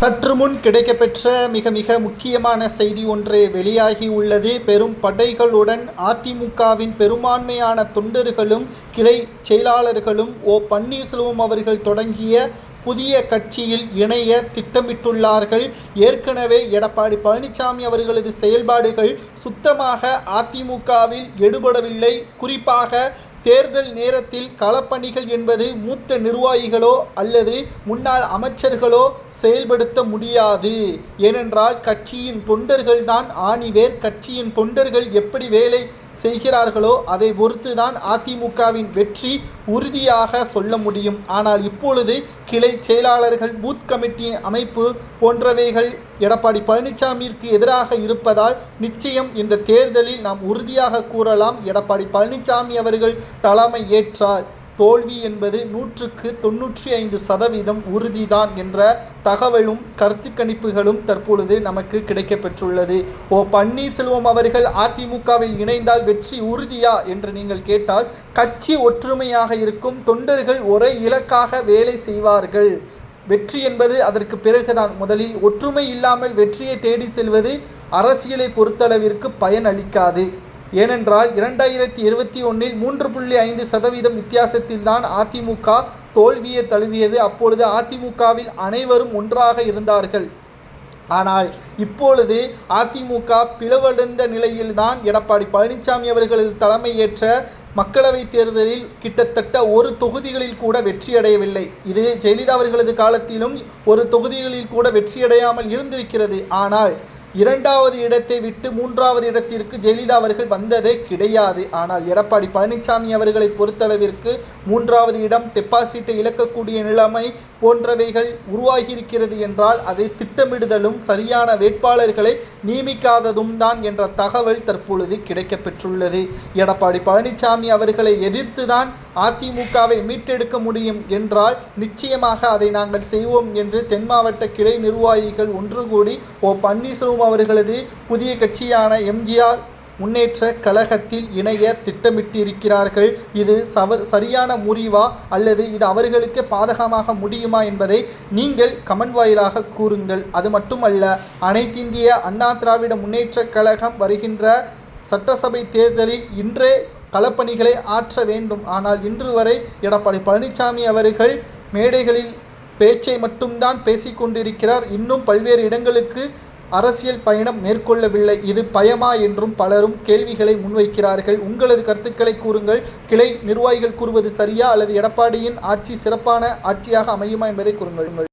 சற்று முன் கிடைக்கப்பெற்ற மிக மிக முக்கியமான செய்தி ஒன்று வெளியாகி உள்ளது. பெரும் படைகளுடன் அதிமுகவின் பெரும்பான்மையான தொண்டர்களும் கிளை செயலாளர்களும் ஓ பன்னீர்செல்வம் அவர்கள் தொடங்கிய புதிய கட்சியில் இணைய திட்டமிட்டுள்ளார்கள். ஏற்கனவே எடப்பாடி பழனிசாமி அவர்களது செயல்பாடுகள் சுத்தமாக அதிமுகவில் எடுபடவில்லை. குறிப்பாக தேர்தல் நேரத்தில் களப்பணிகள் என்பது மூத்த நிர்வாகிகளோ அல்லது முன்னாள் அமைச்சர்களோ செயல்படுத்த முடியாது. ஏனென்றால் கட்சியின் தொண்டர்கள் தான் ஆணிவேர் கட்சியின் தொண்டர்கள் எப்படி வேலை செய்கிறார்களோ அதை பொறுத்து தான் அதிமுகவின் வெற்றி உறுதியாக சொல்ல முடியும். ஆனால் இப்பொழுது கிளை செயலாளர்கள் பூத் கமிட்டி அமைப்பு போன்றவைகள் எடப்பாடி பழனிசாமிற்கு எதிராக இருப்பதால் நிச்சயம் இந்த தேர்தலில் நாம் உறுதியாக கூறலாம். எடப்பாடி பழனிசாமி அவர்கள் தலைமை ஏற்றார். தோல்வி என்பது நூற்றுக்கு தொன்னூற்றி ஐந்து சதவீதம் உறுதிதான் என்ற தகவலும் கருத்து கணிப்புகளும் தற்பொழுது நமக்கு கிடைக்கப்பெற்றுள்ளது. ஓ பன்னீர்செல்வம் அவர்கள் அதிமுகவில் இணைந்தால் வெற்றி உறுதியா என்று நீங்கள் கேட்டால் கட்சி ஒற்றுமையாக இருக்கும் தொண்டர்கள் ஒரே இலக்காக வேலை செய்வார்கள். வெற்றி என்பது அதற்கு பிறகுதான். முதலில் ஒற்றுமை இல்லாமல் வெற்றியை தேடி செல்வது அரசியலை பொறுத்தளவிற்கு பயன் அளிக்காது ஏனென்றால் இரண்டாயிரத்தி இருபத்தி ஒன்றில் மூன்று புள்ளி ஐந்து சதவீதம் வித்தியாசத்தில்தான் அதிமுக தோல்வியை தழுவியது. அப்பொழுது அதிமுகவில் அனைவரும் ஒன்றாக இருந்தார்கள். ஆனால் இப்பொழுது அதிமுக பிளவடைந்த நிலையில்தான் எடப்பாடி பழனிசாமி அவர்களது தலைமையேற்ற மக்களவைத் தேர்தலில் கிட்டத்தட்ட ஒரு தொகுதிகளில் கூட வெற்றியடையவில்லை. இது ஜெயலலிதா அவர்களது காலத்திலும் ஒரு தொகுதிகளில் கூட வெற்றியடையாமல் இருந்திருக்கிறது. ஆனால் இரண்டாவது இடத்தை விட்டு மூன்றாவது இடத்திற்கு ஜெயலலிதா அவர்கள் வந்ததே கிடையாது. ஆனால் எடப்பாடி பழனிசாமி அவர்களை பொறுத்தளவிற்கு மூன்றாவது இடம் டெபாசிட்டை இழக்கக்கூடிய நிலைமை போன்றவைகள் உருவாகியிருக்கிறது என்றால் அதை திட்டமிடுதலும் சரியான வேட்பாளர்களை நியமிக்காததும் தான் என்ற தகவல் தற்பொழுது கிடைக்கப்பெற்றுள்ளது. எடப்பாடி பழனிசாமி அவர்களை எதிர்த்து தான் அதிமுகவை மீட்டெடுக்க முடியும் என்றால் நிச்சயமாக அதை நாங்கள் செய்வோம் என்று தென் மாவட்ட கிளை நிர்வாகிகள் ஒன்று கூடி ஓ பன்னீர்செல்வம் அவர்களது புதிய கட்சியான எம்ஜிஆர் முன்னேற்ற கழகத்தில் இணைய திட்டமிட்டிருக்கிறார்கள். இது சவர் சரியான முறிவா அல்லது இது அவர்களுக்கு பாதகமாக முடியுமா என்பதை நீங்கள் கமெண்ட் வாயிலாக கூறுங்கள். அது மட்டுமல்ல அனைத்திந்திய அண்ணா திராவிட முன்னேற்ற கழகம் வருகின்ற சட்டசபை தேர்தலில் இன்றே களப்பணிகளை ஆற்ற வேண்டும். ஆனால் இன்று வரை எடப்பாடி பழனிசாமி அவர்கள் மேடைகளில் பேச்சை மட்டும்தான் பேசிக்கொண்டிருக்கிறார். இன்னும் பல்வேறு இடங்களுக்கு அரசியல் பயணம் மேற்கொள்ளவில்லை. இது பயமா என்றும் பலரும் கேள்விகளை முன்வைக்கிறார்கள். உங்களது கருத்துக்களை கூறுங்கள். கிளை நிர்வாகிகள் கூறுவது சரியா? அல்லது எடப்பாடியின் ஆட்சி சிறப்பான ஆட்சியாக அமையுமா என்பதை கூறுங்கள்.